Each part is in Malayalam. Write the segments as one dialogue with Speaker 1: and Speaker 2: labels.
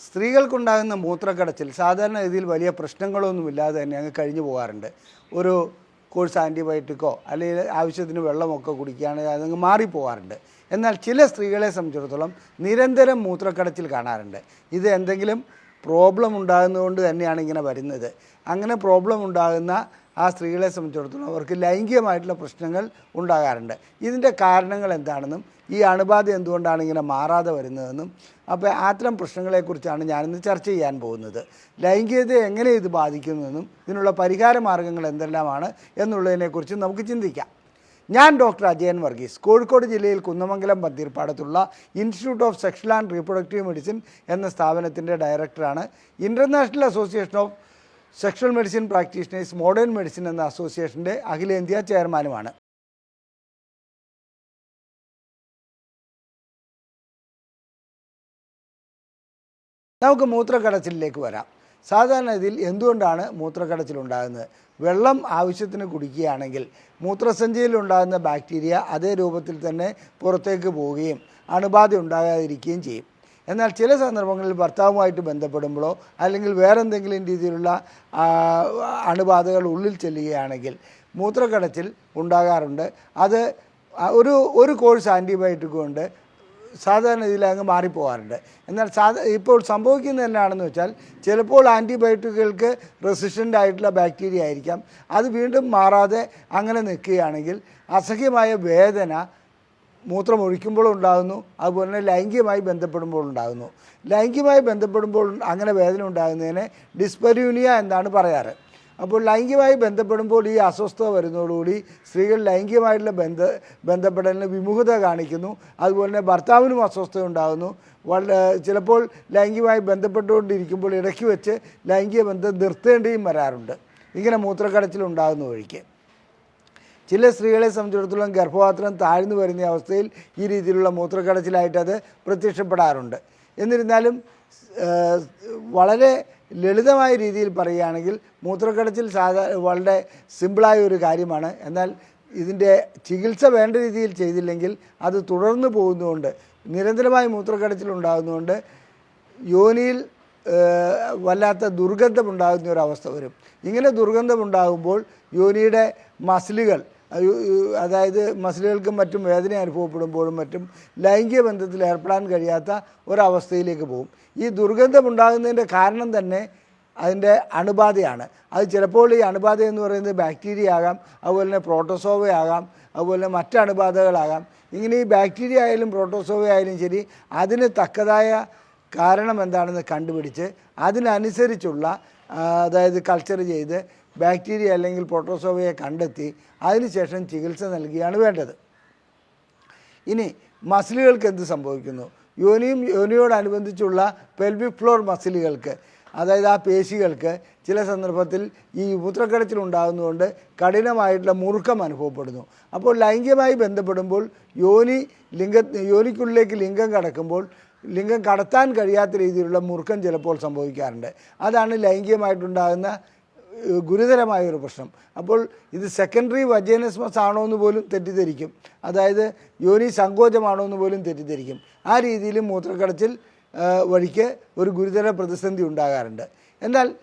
Speaker 1: സ്ത്രീകൾക്കുണ്ടാകുന്ന മൂത്രക്കടച്ചിൽ സാധാരണ രീതിയിൽ വലിയ പ്രശ്നങ്ങളൊന്നും ഇല്ലാതെ തന്നെ അങ്ങ് കഴിഞ്ഞു പോകാറുണ്ട്. ഒരു കോഴ്സ് ആന്റിബയോട്ടിക്കോ അല്ലെങ്കിൽ ആവശ്യത്തിന് വെള്ളമൊക്കെ കുടിക്കുകയാണെങ്കിൽ അതങ്ങ് മാറിപ്പോകാറുണ്ട്. എന്നാൽ ചില സ്ത്രീകളെ സംബന്ധിച്ചിടത്തോളം നിരന്തരം മൂത്രക്കടച്ചിൽ കാണാറുണ്ട്. ഇത് എന്തെങ്കിലും പ്രോബ്ലം ഉണ്ടാകുന്നതുകൊണ്ട് തന്നെയാണ് ഇങ്ങനെ വരുന്നത്. അങ്ങനെ പ്രോബ്ലം ഉണ്ടാകുന്ന ആ സ്ത്രീകളെ സംബന്ധിച്ചിടത്തോളം അവർക്ക് ലൈംഗികമായിട്ടുള്ള പ്രശ്നങ്ങൾ ഉണ്ടാകാറുണ്ട്. ഇതിന്റെ കാരണങ്ങൾ എന്താണെന്നും ഈ അണുബാധ എന്തുകൊണ്ടാണ് ഇങ്ങനെ മാറാതെ വരുന്നതെന്നും അപ്പോൾ അത്തരം പ്രശ്നങ്ങളെക്കുറിച്ചാണ് ഞാനിന്ന് ചർച്ച ചെയ്യാൻ പോകുന്നത്. ലൈംഗികതയെ എങ്ങനെ ഇത് ബാധിക്കുന്നുവെന്നും ഇതിനുള്ള പരിഹാര മാർഗങ്ങൾ എന്തെല്ലാമാണ് എന്നുള്ളതിനെക്കുറിച്ച് നമുക്ക് ചിന്തിക്കാം. ഞാൻ ഡോക്ടർ അജയൻ വർഗീസ് കോഴിക്കോട് ജില്ലയിൽ Kunnamangalam പന്തീർപ്പാടത്തുള്ള institute of sexual and reproductive medicine എന്ന സ്ഥാപനത്തിന്റെ ഡയറക്ടറാണ് international association of sexual medicine practitioners modern medicine എന്ന അസോസിയേഷന്റെ അഖിലേന്ത്യാ ചെയർമാനുമാണ് നമുക്ക് മൂത്രക്കടച്ചിലേക്ക് വരാം. സാധാരണ ഇതിൽ എന്തുകൊണ്ടാണ് മൂത്രക്കടച്ചിലുണ്ടാകുന്നത്? വെള്ളം ആവശ്യത്തിന് കുടിക്കുകയാണെങ്കിൽ മൂത്രസഞ്ചിയിൽ ഉണ്ടാകുന്ന ബാക്ടീരിയ അതേ രൂപത്തിൽ തന്നെ പുറത്തേക്ക് പോവുകയും അണുബാധ ഉണ്ടാകാതിരിക്കുകയും ചെയ്യും. എന്നാൽ ചില സന്ദർഭങ്ങളിൽ ഭർത്താവുമായിട്ട് ബന്ധപ്പെടുമ്പോഴോ അല്ലെങ്കിൽ വേറെ എന്തെങ്കിലും രീതിയിലുള്ള അണുബാധകൾ ഉള്ളിൽ ചെല്ലുകയാണെങ്കിൽ മൂത്രക്കടച്ചിൽ ഉണ്ടാകാറുണ്ട്. അത് ഒരു ഒരു കോഴ്സ് ആന്റിബയോട്ടിക് കൊണ്ട് സാധാരണ ഇതിൽ അങ്ങ് മാറിപ്പോകാറുണ്ട്. എന്നാൽ സാധാ ഇപ്പോൾ സംഭവിക്കുന്നത് എന്നാണെന്ന് വെച്ചാൽ ചിലപ്പോൾ ആന്റിബയോട്ടിക്കുകൾക്ക് റെസിസ്റ്റന്റ് ആയിട്ടുള്ള ബാക്ടീരിയ ആയിരിക്കാം. അത് വീണ്ടും മാറാതെ അങ്ങനെ നിൽക്കുകയാണെങ്കിൽ അസഹ്യമായ വേദന മൂത്രം ഒഴിക്കുമ്പോൾ ഉണ്ടാകുന്നു അതുപോലെ തന്നെ ലൈംഗികമായി ബന്ധപ്പെടുമ്പോൾ ഉണ്ടാകുന്നു. ലൈംഗികമായി ബന്ധപ്പെടുമ്പോൾ അങ്ങനെ വേദന ഉണ്ടാകുന്നതിനെ ഡിസ്പെരൂനിയ എന്നാണ് പറയാറ്. അപ്പോൾ ലൈംഗികമായി ബന്ധപ്പെടുമ്പോൾ ഈ അസ്വസ്ഥത വരുന്നതോടുകൂടി സ്ത്രീകൾ ലൈംഗികമായിട്ടുള്ള ബന്ധ ബന്ധപ്പെടലിന് വിമുഖത കാണിക്കുന്നു അതുപോലെ തന്നെ ഭർത്താവിനും അസ്വസ്ഥത ഉണ്ടാകുന്നു. വളരെ ചിലപ്പോൾ ലൈംഗികമായി ബന്ധപ്പെട്ടുകൊണ്ടിരിക്കുമ്പോൾ ഇടയ്ക്ക് വെച്ച് ലൈംഗിക ബന്ധം നിർത്തേണ്ടിയും വരാറുണ്ട്. ഇങ്ങനെ മൂത്രക്കടച്ചിലുണ്ടാകുന്ന വഴിക്ക്. ചില സ്ത്രീകളെ സംബന്ധിച്ചിടത്തോളം ഗർഭപാത്രം താഴ്ന്നു വരുന്ന അവസ്ഥയിൽ ഈ രീതിയിലുള്ള മൂത്രക്കടച്ചിലായിട്ട് അത് പ്രത്യക്ഷപ്പെടാറുണ്ട്. എന്നിരുന്നാലും വളരെ ലളിതമായ രീതിയിൽ പറയുകയാണെങ്കിൽ മൂത്രക്കടച്ചിൽ സാധാ വളരെ സിമ്പിളായ ഒരു കാര്യമാണ്. എന്നാൽ ഇതിന്റെ ചികിത്സ വേണ്ട രീതിയിൽ ചെയ്തില്ലെങ്കിൽ അത് തുടർന്നു പോകുന്നതുകൊണ്ട് നിരന്തരമായി മൂത്രക്കടച്ചിൽ ഉണ്ടാകുന്നതുകൊണ്ട് യോനിയിൽ വല്ലാത്ത ദുർഗന്ധമുണ്ടാകുന്ന ഒരു അവസ്ഥ വരും. ഇങ്ങനെ ദുർഗന്ധമുണ്ടാകുമ്പോൾ യോനിയുടെ മസിലുകൾ അതായത് മസിലുകൾക്കും മറ്റും വേദന അനുഭവപ്പെടുമ്പോഴും മറ്റും ലൈംഗിക ബന്ധത്തിൽ ഏർപ്പെടാൻ കഴിയാത്ത ഒരവസ്ഥയിലേക്ക് പോകും. ഈ ദുർഗന്ധമുണ്ടാകുന്നതിന്റെ കാരണം തന്നെ അതിന്റെ അണുബാധയാണ്. അത് ചിലപ്പോൾ ഈ അണുബാധ എന്ന് പറയുന്നത് ബാക്ടീരിയ ആകാം അതുപോലെ തന്നെ പ്രോട്ടോസോവ ആകാം അതുപോലെ മറ്റ് അണുബാധകളാകാം. ഇങ്ങനെ ഈ ബാക്ടീരിയ ആയാലും പ്രോട്ടോസോവ ആയാലും ശരി അതിന് തക്കതായ കാരണം എന്താണെന്ന് കണ്ടുപിടിച്ച് അതിനനുസരിച്ചുള്ള അതായത് കൾച്ചർ ചെയ്ത് ബാക്ടീരിയ അല്ലെങ്കിൽ പ്രോട്ടോസോവയെ കണ്ടെത്തി അതിനുശേഷം ചികിത്സ നൽകുകയാണ് വേണ്ടത്. ഇനി മസിലുകൾക്ക് എന്ത് സംഭവിക്കുന്നു? യോനിയും യോനിയോടനുബന്ധിച്ചുള്ള പെൽവി ഫ്ലോർ മസിലുകൾക്ക് അതായത് ആ പേശികൾക്ക് ചില സന്ദർഭത്തിൽ ഈ മൂത്രക്കടച്ചിൽ ഉണ്ടാകുന്നതുകൊണ്ട് കഠിനമായിട്ടുള്ള മുറുക്കം അനുഭവപ്പെടുന്നു. അപ്പോൾ ലൈംഗികമായി ബന്ധപ്പെടുമ്പോൾ യോനി ലിംഗ യോനിക്കുള്ളിലേക്ക് ലിംഗം കടക്കുമ്പോൾ ലിംഗം കടത്താൻ കഴിയാത്ത രീതിയിലുള്ള മുറുക്കം ചിലപ്പോൾ സംഭവിക്കാറുണ്ട്. അതാണ് ലൈംഗികമായിട്ടുണ്ടാകുന്ന ഗുരുതരമായ ഒരു പ്രശ്നം. അപ്പോൾ ഇത് സെക്കൻഡറി വജേനസ്മസ് ആണോ എന്ന് പോലും തെറ്റിദ്ധരിക്കും. അതായത് യോനി സങ്കോചമാണോ എന്ന് പോലും തെറ്റിദ്ധരിക്കും. ആ രീതിയിൽ മൂത്രക്കടച്ചിൽ വഴിക്ക് ഒരു ഗുരുതര പ്രതിസന്ധി ഉണ്ടാകാറുണ്ട്. എന്നാൽ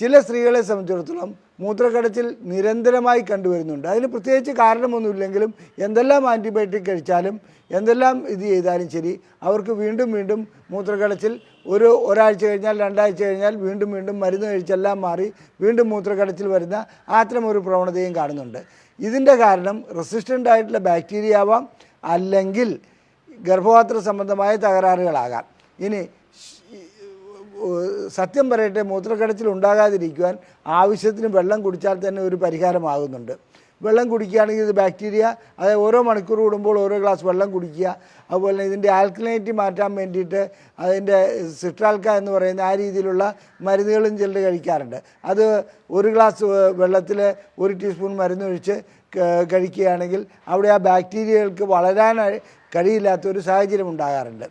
Speaker 1: ചില സ്ത്രീകളെ സംബന്ധിച്ചിടത്തോളം മൂത്രക്കടച്ചിൽ നിരന്തരമായി കണ്ടുവരുന്നുണ്ട്. അതിന് പ്രത്യേകിച്ച് കാരണമൊന്നുമില്ലെങ്കിലും എന്തെല്ലാം ആന്റിബയോട്ടിക് കഴിച്ചാലും എന്തെല്ലാം ഇത് ചെയ്താലും ശരി അവർക്ക് വീണ്ടും വീണ്ടും മൂത്രക്കടച്ചിൽ ഒരു ഒരാഴ്ച കഴിഞ്ഞാൽ രണ്ടാഴ്ച കഴിഞ്ഞാൽ വീണ്ടും വീണ്ടും മരുന്ന് കഴിച്ചെല്ലാം മാറി വീണ്ടും മൂത്രക്കടച്ചിൽ വരുന്ന അത്തരം ഒരു പ്രവണതയും കാണുന്നുണ്ട്. ഇതിന്റെ കാരണം റെസിസ്റ്റന്റ് ആയിട്ടുള്ള ബാക്ടീരിയ ആവാം അല്ലെങ്കിൽ ഗർഭപാത്ര സംബന്ധമായ തകരാറുകളാകാം. ഇനി സത്യം പറയട്ടെ മൂത്രക്കടച്ചിൽ ഉണ്ടാകാതിരിക്കുവാൻ ആവശ്യത്തിന് വെള്ളം കുടിച്ചാൽ തന്നെ ഒരു പരിഹാരമാകുന്നുണ്ട്. വെള്ളം കുടിക്കുകയാണെങ്കിൽ ഇത് ബാക്ടീരിയ അതായത് ഓരോ മണിക്കൂർ കൂടുമ്പോൾ ഓരോ ഗ്ലാസ് വെള്ളം കുടിക്കുക. അതുപോലെ തന്നെ ഇതിന്റെ ആൽക്കലൈറ്റി മാറ്റാൻ വേണ്ടിയിട്ട് അതിന്റെ സിട്രാൽക്ക എന്ന് പറയുന്ന ആ രീതിയിലുള്ള മരുന്നുകളും ചിലർ കഴിക്കാറുണ്ട്. അത് ഒരു ഗ്ലാസ് വെള്ളത്തിൽ ഒരു ടീസ്പൂൺ മരുന്നൊഴിച്ച് കഴിക്കുകയാണെങ്കിൽ അവിടെ ആ ബാക്ടീരിയകൾക്ക് വളരാൻ കഴിയില്ലാത്ത ഒരു സാഹചര്യം ഉണ്ടാകാറുണ്ട്.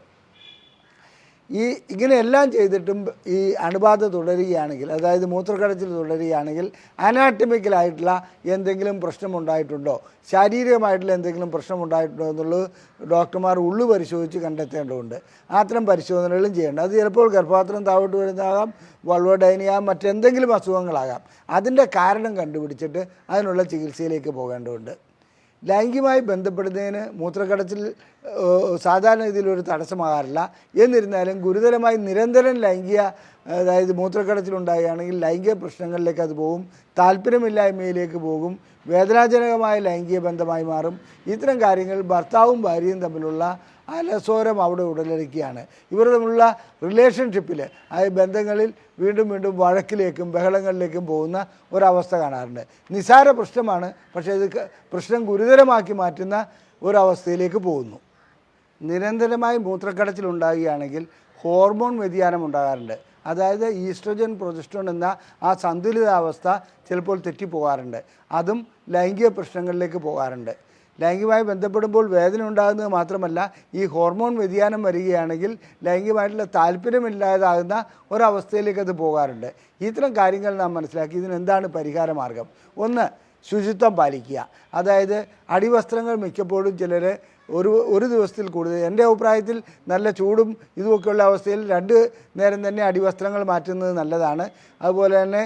Speaker 1: ഈ ഇങ്ങനെയെല്ലാം ചെയ്തിട്ടും ഈ അണുബാധ തുടരുകയാണെങ്കിൽ അതായത് മൂത്രക്കടച്ചിൽ തുടരുകയാണെങ്കിൽ അനാറ്റമിക്കലായിട്ടുള്ള എന്തെങ്കിലും പ്രശ്നമുണ്ടായിട്ടുണ്ടോ? ശാരീരികമായിട്ടുള്ള എന്തെങ്കിലും പ്രശ്നമുണ്ടായിട്ടുണ്ടോ എന്നുള്ളത് ഡോക്ടർമാർ ഉള്ളു പരിശോധിച്ച് കണ്ടെത്തേണ്ടതുണ്ട്. അത്തരം പരിശോധനകളും ചെയ്യേണ്ടത് അത് ചിലപ്പോൾ ഗർഭപാത്രം താഴോട്ട് വരുന്നതാകാം വൾവഡൈനിയാകാം മറ്റെന്തെങ്കിലും അസുഖങ്ങളാകാം. അതിന്റെ കാരണം കണ്ടുപിടിച്ചിട്ട് അതിനുള്ള ചികിത്സയിലേക്ക് പോകേണ്ടതുണ്ട്. ലൈംഗികമായി ബന്ധപ്പെടുന്നതിന് മൂത്രക്കടച്ചിൽ സാധാരണ രീതിയിൽ ഒരു തടസ്സമാകാറില്ല. എന്നിരുന്നാലും ഗുരുതരമായി നിരന്തരം ലൈംഗിക അതായത് മൂത്രക്കടച്ചിലുണ്ടാകുകയാണെങ്കിൽ ലൈംഗിക പ്രശ്നങ്ങളിലേക്ക് അത് പോകും താല്പര്യമില്ലായ്മയിലേക്ക് പോകും വേദനാജനകമായ ലൈംഗിക ബന്ധമായി മാറും. ഇത്തരം കാര്യങ്ങൾ ഭർത്താവും ഭാര്യയും തമ്മിലുള്ള അലസോരം അവിടെ ഉടലെടുക്കുകയാണ്. ഇവർ തമ്മിലുള്ള റിലേഷൻഷിപ്പിൽ ആ ബന്ധങ്ങളിൽ വീണ്ടും വീണ്ടും വഴക്കിലേക്കും ബഹളങ്ങളിലേക്കും പോകുന്ന ഒരവസ്ഥ കാണാറുണ്ട്. നിസാര പ്രശ്നമാണ് പക്ഷേ ഇത് പ്രശ്നം ഗുരുതരമാക്കി മാറ്റുന്ന ഒരവസ്ഥയിലേക്ക് പോകുന്നു. നിരന്തരമായി മൂത്രക്കടച്ചിൽ ഉണ്ടാകുകയാണെങ്കിൽ ഹോർമോൺ വ്യതിയാനം ഉണ്ടാകാറുണ്ട്. അതായത് ഈസ്ട്രജൻ പ്രൊജസ്ട്രോൺ എന്ന ആ സന്തുലിതാവസ്ഥ ചിലപ്പോൾ തെറ്റിപ്പോകാറുണ്ട്. അതും ലൈംഗിക പ്രശ്നങ്ങളിലേക്ക് പോകാറുണ്ട്. ലൈംഗികമായി ബന്ധപ്പെടുമ്പോൾ വേദന ഉണ്ടാകുന്നത് മാത്രമല്ല ഈ ഹോർമോൺ വ്യതിയാനം വരികയാണെങ്കിൽ ലൈംഗികമായിട്ടുള്ള താല്പര്യമില്ലാതാകുന്ന ഒരവസ്ഥയിലേക്ക് അത് പോകാറുണ്ട്. ഇത്തരം കാര്യങ്ങൾ നാം മനസ്സിലാക്കി. ഇതിനെന്താണ് പരിഹാര മാർഗം ഒന്ന് ശുചിത്വം പാലിക്കുക. അതായത് അടിവസ്ത്രങ്ങൾ മിക്കപ്പോഴും ചിലർ ഒരു ഒരു ദിവസത്തിൽ കൂടുതൽ എന്റെ അഭിപ്രായത്തിൽ നല്ല ചൂടും ഇതുമൊക്കെയുള്ള അവസ്ഥയിൽ രണ്ട് നേരം തന്നെ അടിവസ്ത്രങ്ങൾ മാറ്റുന്നത് നല്ലതാണ്. അതുപോലെ തന്നെ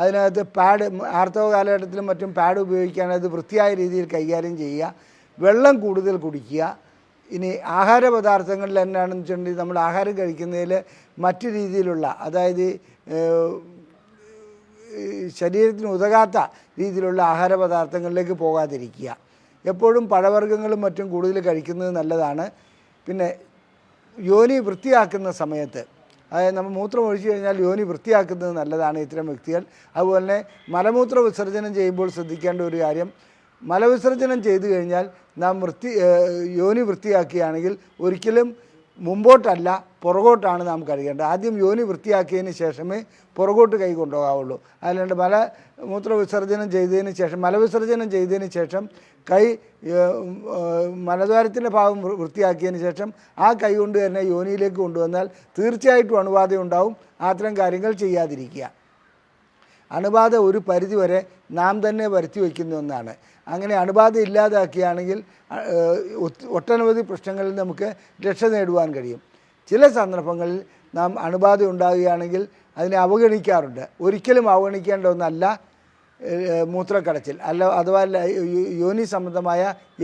Speaker 1: അതിനകത്ത് പാഡ് ആർത്തവ കാലഘട്ടത്തിലും മറ്റും പാഡ് ഉപയോഗിക്കാൻ അത് വൃത്തിയായ രീതിയിൽ കൈകാര്യം ചെയ്യുക. വെള്ളം കൂടുതൽ കുടിക്കുക. ഇനി ആഹാര പദാർത്ഥങ്ങളിൽ എന്നാണെന്ന് വെച്ചിട്ടുണ്ടെങ്കിൽ നമ്മൾ ആഹാരം കഴിക്കുന്നതിൽ മറ്റു രീതിയിലുള്ള അതായത് ശരീരത്തിന് ഉതകാത്ത രീതിയിലുള്ള ആഹാര പദാർത്ഥങ്ങളിലേക്ക് പോകാതിരിക്കുക. എപ്പോഴും പഴവർഗങ്ങളും മറ്റും കൂടുതൽ കഴിക്കുന്നത് നല്ലതാണ്. പിന്നെ യോനി വൃത്തിയാക്കുന്ന സമയത്ത് അതായത് നമ്മൾ മൂത്രം ഒഴിച്ചു കഴിഞ്ഞാൽ യോനി വൃത്തിയാക്കുന്നത് നല്ലതാണ് ഇത്തരം വ്യക്തികൾ. അതുപോലെ തന്നെ മലമൂത്ര വിസർജനം ചെയ്യുമ്പോൾ ശ്രദ്ധിക്കേണ്ട ഒരു കാര്യം മലവിസർജനം ചെയ്തു കഴിഞ്ഞാൽ നാം വൃത്തി യോനി വൃത്തിയാക്കുകയാണെങ്കിൽ ഒരിക്കലും മുമ്പോട്ടല്ല പുറകോട്ടാണ് നാം കഴുകേണ്ടത് ആദ്യം യോനി വൃത്തിയാക്കിയതിന് ശേഷമേ പുറകോട്ട് കൈ കൊണ്ടുപോകാവുള്ളൂ. അല്ലാണ്ട് മല മൂത്ര വിസർജനം ചെയ്തതിന് ശേഷം മലവിസർജനം ചെയ്തതിന് ശേഷം കൈ മലദ്വാരത്തിന്റെ ഭാഗം വൃത്തിയാക്കിയതിന് ശേഷം ആ കൈ കൊണ്ട് തന്നെ യോനിയിലേക്ക് കൊണ്ടുവന്നാൽ തീർച്ചയായിട്ടും അണുബാധ ഉണ്ടാവും. അത്തരം കാര്യങ്ങൾ ചെയ്യാതിരിക്കുക. അണുബാധ ഒരു പരിധിവരെ നാം തന്നെ വരുത്തി വയ്ക്കുന്ന ഒന്നാണ്. അങ്ങനെ അണുബാധ ഒത്ത്- ഒട്ടനവധി പ്രശ്നങ്ങളിൽ നമുക്ക് രക്ഷ നേടുവാൻ കഴിയും. ചില സന്ദർഭങ്ങളിൽ നാം അണുബാധ ഉണ്ടാകുകയാണെങ്കിൽ അതിനെ അവഗണിക്കാറുണ്ട്. ഒരിക്കലും അവഗണിക്കേണ്ട ഒന്നല്ല മൂത്രക്കടച്ചിൽ. അല്ല അഥവാ യോനി സംബന്ധമായ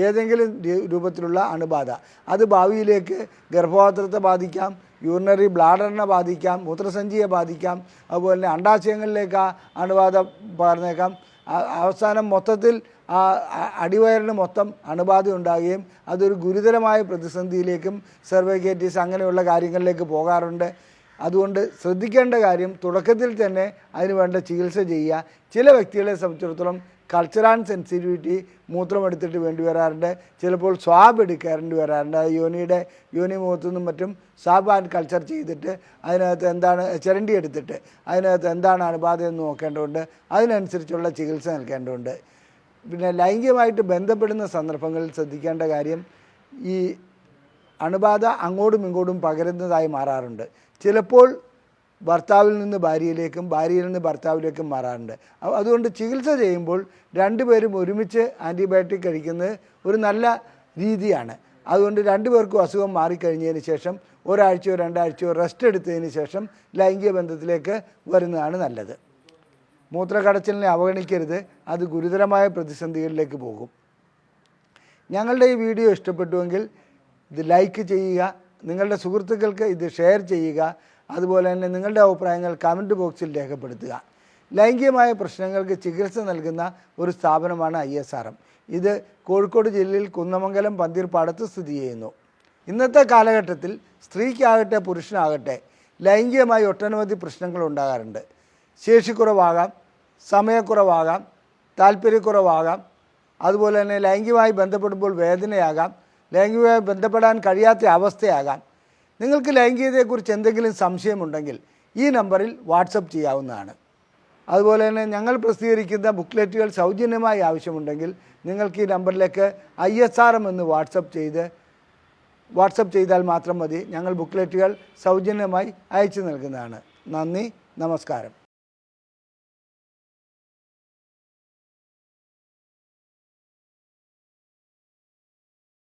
Speaker 1: ഏതെങ്കിലും രൂപത്തിലുള്ള അണുബാധ. അത് ഭാവിയിലേക്ക് ഗർഭപാത്രത്തെ ബാധിക്കാം യൂറിനറി ബ്ലാഡറിനെ ബാധിക്കാം മൂത്രസഞ്ചിയെ ബാധിക്കാം അതുപോലെ തന്നെ അണ്ടാശയങ്ങളിലേക്ക് ആ അണുബാധ പകർന്നേക്കാം. അവസാനം മൊത്തത്തിൽ ആ അടിവയറിന് മൊത്തം അണുബാധ ഉണ്ടാകുകയും അതൊരു ഗുരുതരമായ പ്രതിസന്ധിയിലേക്കും സെർവൈക്കേറ്റീസ് അങ്ങനെയുള്ള കാര്യങ്ങളിലേക്ക് പോകാറുണ്ട്. അതുകൊണ്ട് ശ്രദ്ധിക്കേണ്ട കാര്യം തുടക്കത്തിൽ തന്നെ അതിന് വേണ്ട ചികിത്സ ചെയ്യുക. ചില വ്യക്തികളെ സംബന്ധിച്ചിടത്തോളം കൾച്ചറൽ സെൻസിറ്റിവിറ്റി മൂത്രമെടുത്തിട്ട് വേണ്ടി വരാറുണ്ട്. ചിലപ്പോൾ സ്വാബ് എടുക്കാറുണ്ട് വരാറുണ്ട്. യോനിയുടെ യോനി മുഖത്തു നിന്നും മറ്റും സ്വാബ് ആൻഡ് കൾച്ചർ ചെയ്തിട്ട് അതിനകത്ത് എന്താണ് ചിരണ്ടി എടുത്തിട്ട് അതിനകത്ത് എന്താണ് അണുബാധ എന്ന് നോക്കേണ്ടതുണ്ട്. അതിനനുസരിച്ചുള്ള ചികിത്സ നൽകേണ്ടതുണ്ട്. പിന്നെ ലൈംഗികമായിട്ട് ബന്ധപ്പെടുന്ന സന്ദർഭങ്ങളിൽ ശ്രദ്ധിക്കേണ്ട കാര്യം ഈ അണുബാധ അങ്ങോട്ടും ഇങ്ങോട്ടും പകരുന്നതായി മാറാറുണ്ട്. ചിലപ്പോൾ ഭർത്താവിൽ നിന്ന് ഭാര്യയിലേക്കും ഭാര്യയിൽ നിന്ന് ഭർത്താവിലേക്കും മാറാറുണ്ട്. അതുകൊണ്ട് ചികിത്സ ചെയ്യുമ്പോൾ രണ്ടുപേരും ഒരുമിച്ച് ആന്റിബയോട്ടിക് കഴിക്കുന്നത് ഒരു നല്ല രീതിയാണ്. അതുകൊണ്ട് രണ്ടുപേർക്കും അസുഖം മാറിക്കഴിഞ്ഞതിന് ശേഷം ഒരാഴ്ചയോ രണ്ടാഴ്ചയോ റെസ്റ്റ് എടുത്തതിന് ശേഷം ലൈംഗിക ബന്ധത്തിലേക്ക് വരുന്നതാണ് നല്ലത്. മൂത്രക്കടച്ചിലിനെ അവഗണിക്കരുത്. അത് ഗുരുതരമായ പ്രതിസന്ധികളിലേക്ക് പോകും. ഞങ്ങളുടെ ഈ വീഡിയോ ഇഷ്ടപ്പെട്ടുവെങ്കിൽ ഇത് ലൈക്ക് ചെയ്യുക നിങ്ങളുടെ സുഹൃത്തുക്കൾക്ക് ഇത് ഷെയർ ചെയ്യുക. അതുപോലെ തന്നെ നിങ്ങളുടെ അഭിപ്രായങ്ങൾ കമന്റ് ബോക്സിൽ രേഖപ്പെടുത്തുക. ലൈംഗികമായ പ്രശ്നങ്ങൾക്ക് ചികിത്സ നൽകുന്ന ഒരു സ്ഥാപനമാണ് ഐ എസ് ആർ എം. ഇത് കോഴിക്കോട് ജില്ലയിൽ കുന്നമംഗലം പന്തീർപ്പാടത്ത് സ്ഥിതി ചെയ്യുന്നു. ഇന്നത്തെ കാലഘട്ടത്തിൽ സ്ത്രീക്കാകട്ടെ പുരുഷനാകട്ടെ ലൈംഗികമായി ഒട്ടനവധി പ്രശ്നങ്ങൾ ഉണ്ടാകാറുണ്ട്. ശേഷിക്കുറവാകാം സമയക്കുറവാകാം താല്പര്യക്കുറവാകാം അതുപോലെ തന്നെ ലൈംഗികമായി ബന്ധപ്പെടുമ്പോൾ വേദനയാകാം ലൈംഗികമായി ബന്ധപ്പെടാൻ കഴിയാത്ത അവസ്ഥയാകാം നിങ്ങൾക്ക് ലൈംഗികതയെക്കുറിച്ച് എന്തെങ്കിലും സംശയമുണ്ടെങ്കിൽ ഈ നമ്പറിൽ വാട്സപ്പ് ചെയ്യാവുന്നതാണ്. അതുപോലെ തന്നെ ഞങ്ങൾ പ്രസിദ്ധീകരിക്കുന്ന ബുക്ക്ലെറ്റുകൾ സൗജന്യമായി ആവശ്യമുണ്ടെങ്കിൽ നിങ്ങൾക്ക് ഈ നമ്പറിലേക്ക് ഐ എസ് ആർ എം എന്ന് വാട്സപ്പ് ചെയ്ത് വാട്സപ്പ് ചെയ്താൽ മാത്രം മതി. ഞങ്ങൾ ബുക്ക്ലെറ്റുകൾ സൗജന്യമായി അയച്ചു നൽകുന്നതാണ്. നന്ദി നമസ്കാരം.